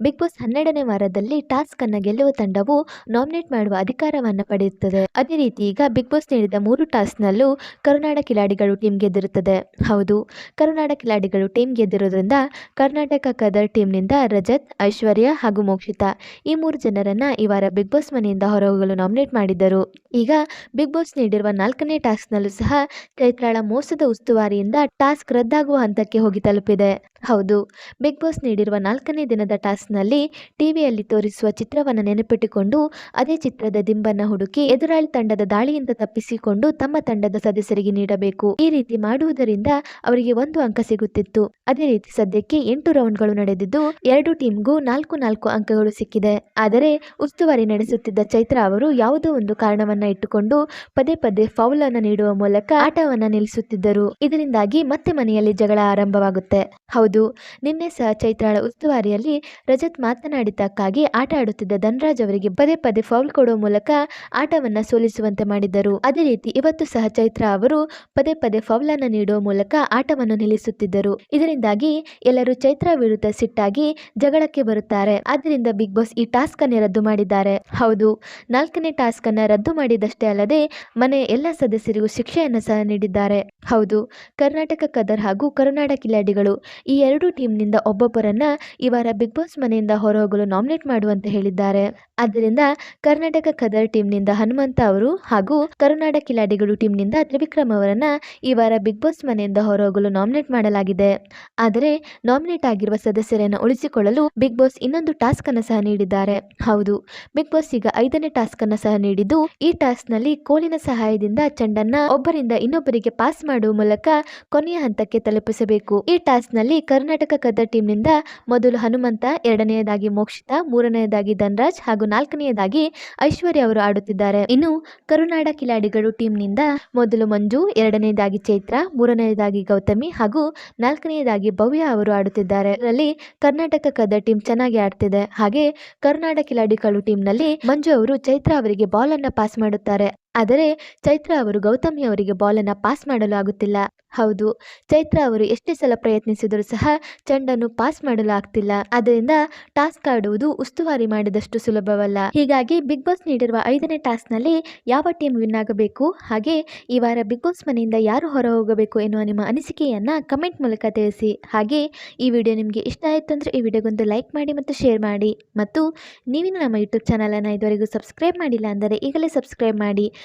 Big boss ಹನ್ನೆರಡನೇ ವಾರದಲ್ಲಿ task ಅನ್ನ ಗೆಲ್ಲುವ ತಂಡವು ನಾಮಿನೇಟ್ ಮಾಡುವ ಅಧಿಕಾರವನ್ನು ಪಡೆಯುತ್ತದೆ. ಅದೇ ರೀತಿ ಈಗ ಬಿಗ್ ಬಾಸ್ ನೀಡಿದ ಮೂರು ಟಾಸ್ಕ್ನಲ್ಲೂ ಕರುನಾಡ ಕಿಲಾಡಿಗಳು ಟೀಮ್ ಗೆದ್ದಿರುತ್ತದೆ. ಹೌದು ಕರುನಾಡ ಕಿಲಾಡಿಗಳು ಟೀಮ್ ಗೆದ್ದಿರೋದ್ರಿಂದ ಕರ್ನಾಟಕ ಕದರ್ ಟೀಮ್ನಿಂದ ರಜತ್, ಐಶ್ವರ್ಯ ಹಾಗೂ ಮೋಕ್ಷಿತಾ ಈ ಮೂರು ಜನರನ್ನ ಈ ವಾರ ಬಿಗ್ ಬಾಸ್ ಮನೆಯಿಂದ ಹೊರಹೋಗಲು ನಾಮಿನೇಟ್ ಮಾಡಿದ್ದರು. ಈಗ ಬಿಗ್ ಬಾಸ್ ನೀಡಿರುವ ನಾಲ್ಕನೇ ಟಾಸ್ಕ್ನಲ್ಲೂ ಸಹ ಚೈತ್ರಾಳ ಮೋಸದ ಉಸ್ತುವಾರಿಯಿಂದ ಟಾಸ್ಕ್ ರದ್ದಾಗುವ ಹಂತಕ್ಕೆ ಹೋಗಿ ತಲುಪಿದೆ. ಹೌದು. ಬಿಗ್ ಬಾಸ್ ನೀಡಿರುವ ನಾಲ್ಕನೇ ದಿನದ ಟಾಸ್ಕ್ನಲ್ಲಿ ಟಿವಿಯಲ್ಲಿ ತೋರಿಸುವ ಚಿತ್ರವನ್ನು ನೆನಪಿಟ್ಟುಕೊಂಡು, ಅದೇ ಚಿತ್ರದ ದಿಂಬನ್ನ ಹುಡುಕಿ ಎದುರಾಳಿ ತಂಡದ ದಾಳಿಯಿಂದ ತಪ್ಪಿಸಿಕೊಂಡು ತಮ್ಮ ತಂಡದ ಸದಸ್ಯರಿಗೆ ನೀಡಬೇಕು. ಈ ರೀತಿ ಮಾಡುವುದರಿಂದ ಅವರಿಗೆ ಒಂದು ಅಂಕ ಸಿಗುತ್ತಿತ್ತು. ಅದೇ ರೀತಿ ಸದ್ಯಕ್ಕೆ ಎಂಟು ರೌಂಡ್ಗಳು ನಡೆದಿದ್ದು, ಎರಡು ಟೀಮ್ಗೂ ನಾಲ್ಕು ನಾಲ್ಕು ಅಂಕಗಳು ಸಿಕ್ಕಿದೆ. ಆದರೆ, ಉಸ್ತುವಾರಿ ನಡೆಸುತ್ತಿದ್ದ ಚೈತ್ರ ಅವರು ಯಾವುದೋ ಒಂದು ಕಾರಣವನ್ನ ಇಟ್ಟುಕೊಂಡು ಪದೇ ಪದೇ ಫೌಲ್ ಅನ್ನು ನೀಡುವ ಮೂಲಕ ಆಟವನ್ನ ನಿಲ್ಲಿಸುತ್ತಿದ್ದರು. ಇದರಿಂದಾಗಿ ಮತ್ತೆ ಮನೆಯಲ್ಲಿ ಜಗಳ ಆರಂಭವಾಗುತ್ತೆ. ಹೌದು. ನಿನ್ನೆ ಸಹ ಚೈತ್ರಾಳ ಉಸ್ತುವಾರಿಯಲ್ಲಿ ರಜತ್ ಮಾತನಾಡಿದ್ದಕ್ಕಾಗಿ ಆಟ ಆಡುತ್ತಿದ್ದ ಧನರಾಜ್ ಅವರಿಗೆ ಪದೇ ಪದೇ ಫೌಲ್ ಕೊಡುವ ಮೂಲಕ ಆಟವನ್ನ ಸೋಲಿಸುವಂತೆ ಮಾಡಿದ್ದರು. ಅದೇ ರೀತಿ ಇವತ್ತು ಸಹ ಚೈತ್ರಾ ಅವರು ಪದೇ ಪದೇ ಫೌಲ್ ಅನ್ನು ನೀಡುವ ಮೂಲಕ ಆಟವನ್ನು ನಿಲ್ಲಿಸುತ್ತಿದ್ದರು. ಇದರಿಂದಾಗಿ ಎಲ್ಲರೂ ಚೈತ್ರ ವಿರುದ್ಧ ಸಿಟ್ಟಾಗಿ ಜಗಳಕ್ಕೆ ಬರುತ್ತಾರೆ. ಆದ್ದರಿಂದ ಬಿಗ್ ಬಾಸ್ ಈ ಟಾಸ್ಕ್ ಅನ್ನೇ ರದ್ದು ಮಾಡಿದ್ದಾರೆ. ಹೌದು, ನಾಲ್ಕನೇ ಟಾಸ್ಕ್ ಅನ್ನ ರದ್ದು ಮಾಡಿದಷ್ಟೇ ಅಲ್ಲದೆ ಮನೆಯ ಎಲ್ಲ ಸದಸ್ಯರಿಗೂ ಶಿಕ್ಷೆಯನ್ನು ಸಹ ನೀಡಿದ್ದಾರೆ. ಹೌದು, ಕರ್ನಾಟಕ ಕದರ್ ಹಾಗೂ ಕರುನಾಡ ಕಿಲಾಡಿಗಳು ಈ ಎರಡೂ ಟೀಮ್ನಿಂದ ಒಬ್ಬೊಬ್ಬರನ್ನ ಈ ವಾರ ಬಿಗ್ ಬಾಸ್ ಮನೆಯಿಂದ ಹೊರಹೋಗಲು ನಾಮಿನೇಟ್ ಮಾಡುವಂತೆ ಹೇಳಿದ್ದಾರೆ. ಆದ್ದರಿಂದ ಕರ್ನಾಟಕ ಕದರ್ ಟೀಮ್ನಿಂದ ಹನುಮಂತ ಅವರು ಹಾಗೂ ಕರುನಾಡ ಕಿಲಾಡಿಗಳು ಟೀಮ್ನಿಂದ ತ್ರಿವಿಕ್ರಮ್ ಅವರನ್ನ ಈ ವಾರ ಬಿಗ್ ಬಾಸ್ ಮನೆಯಿಂದ ಹೊರಹೋಗಲು ನಾಮಿನೇಟ್ ಮಾಡಲಾಗಿದೆ. ಆದರೆ ನಾಮಿನೇಟ್ ಆಗಿರುವ ಸದಸ್ಯರನ್ನು ಉಳಿಸಿಕೊಳ್ಳಲು ಬಿಗ್ ಬಾಸ್ ಇನ್ನೊಂದು ಟಾಸ್ಕ್ ಅನ್ನು ಸಹ ನೀಡಿದ್ದಾರೆ. ಹೌದು, ಬಿಗ್ ಬಾಸ್ ಈಗ ಐದನೇ ಟಾಸ್ಕ್ ಅನ್ನು ಸಹ ನೀಡಿದ್ದು, ಈ ಟಾಸ್ಕ್ನಲ್ಲಿ ಕೋಲಿನ ಸಹಾಯದಿಂದ ಚೆಂಡನ್ನ ಒಬ್ಬರಿಂದ ಇನ್ನೊಬ್ಬರಿಗೆ ಪಾಸ್ ಮಾಡುವ ಮೂಲಕ ಕೊನೆಯ ಹಂತಕ್ಕೆ ತಲುಪಿಸಬೇಕು. ಈ ಟಾಸ್ಕ್ನಲ್ಲಿ ಕರ್ನಾಟಕ ಕದರ್ ಟೀಮ್ನಿಂದ ಮೊದಲು ಹನುಮಂತ, ಎರಡನೆಯದಾಗಿ ಮೋಕ್ಷಿತ, ಮೂರನೆಯದಾಗಿ ಧನ್ರಾಜ್ ಹಾಗೂ ನಾಲ್ಕನೆಯದಾಗಿ ಐಶ್ವರ್ಯ ಅವರು ಆಡುತ್ತಿದ್ದಾರೆ. ಇನ್ನು ಕರುನಾಡ ಕಿಲಾಡಿಗಳು ಟೀಮ್ನಿಂದ ಮೊದಲು ಮಂಜು, ಎರಡನೆಯದಾಗಿ ಚೈತ್ರ, ಮೂರನೆಯದಾಗಿ ಗೌತಮಿ ಹಾಗೂ ನಾಲ್ಕನೆಯದಾಗಿ ಭವ್ಯ ಅವರು ಆಡುತ್ತಿದ್ದಾರೆ. ಇದರಲ್ಲಿ ಕರ್ನಾಟಕ ಕದರ್ ಟೀಮ್ ಚೆನ್ನಾಗಿ ಆಡ್ತಿದೆ. ಹಾಗೆ ಕರುನಾಡ ಕಿಲಾಡಿಗಳು ಟೀಮ್ನಲ್ಲಿ ಮಂಜು ಅವರು ಚೈತ್ರ ಅವರಿಗೆ ಬಾಲ್ ಪಾಸ್ ಮಾಡುತ್ತಾರೆ. ಆದರೆ ಚೈತ್ರ ಅವರು ಗೌತಮಿ ಅವರಿಗೆ ಬಾಲನ್ನು ಪಾಸ್ ಮಾಡಲು ಆಗುತ್ತಿಲ್ಲ. ಹೌದು, ಚೈತ್ರ ಅವರು ಎಷ್ಟೇ ಸಲ ಪ್ರಯತ್ನಿಸಿದರೂ ಸಹ ಚೆಂಡನ್ನು ಪಾಸ್ ಮಾಡಲು ಆಗ್ತಿಲ್ಲ. ಅದರಿಂದ ಟಾಸ್ಕ್ ಆಡುವುದು ಉಸ್ತುವಾರಿ ಮಾಡಿದಷ್ಟು ಸುಲಭವಲ್ಲ. ಹೀಗಾಗಿ ಬಿಗ್ ಬಾಸ್ ನೀಡಿರುವ ಐದನೇ ಟಾಸ್ಕ್ನಲ್ಲಿ ಯಾವ ಟೀಮ್ ವಿನ್ ಆಗಬೇಕು? ಹಾಗೆ ಈ ವಾರ ಬಿಗ್ ಬಾಸ್ ಮನೆಯಿಂದ ಯಾರು ಹೊರ ಹೋಗಬೇಕು ಎನ್ನುವ ನಿಮ್ಮ ಅನಿಸಿಕೆಯನ್ನು ಕಮೆಂಟ್ ಮೂಲಕ ತಿಳಿಸಿ. ಹಾಗೆ ಈ ವಿಡಿಯೋ ನಿಮಗೆ ಇಷ್ಟ ಆಯಿತು ಅಂದರೆ ಈ ವಿಡಿಯೋಗೊಂದು ಲೈಕ್ ಮಾಡಿ ಮತ್ತು ಶೇರ್ ಮಾಡಿ. ಮತ್ತು ನೀವಿನ ನಮ್ಮ ಯೂಟ್ಯೂಬ್ ಚಾನಲನ್ನು ಇದುವರೆಗೂ ಸಬ್ಸ್ಕ್ರೈಬ್ ಮಾಡಿಲ್ಲ ಅಂದರೆ ಈಗಲೇ ಸಬ್ಸ್ಕ್ರೈಬ್ ಮಾಡಿ.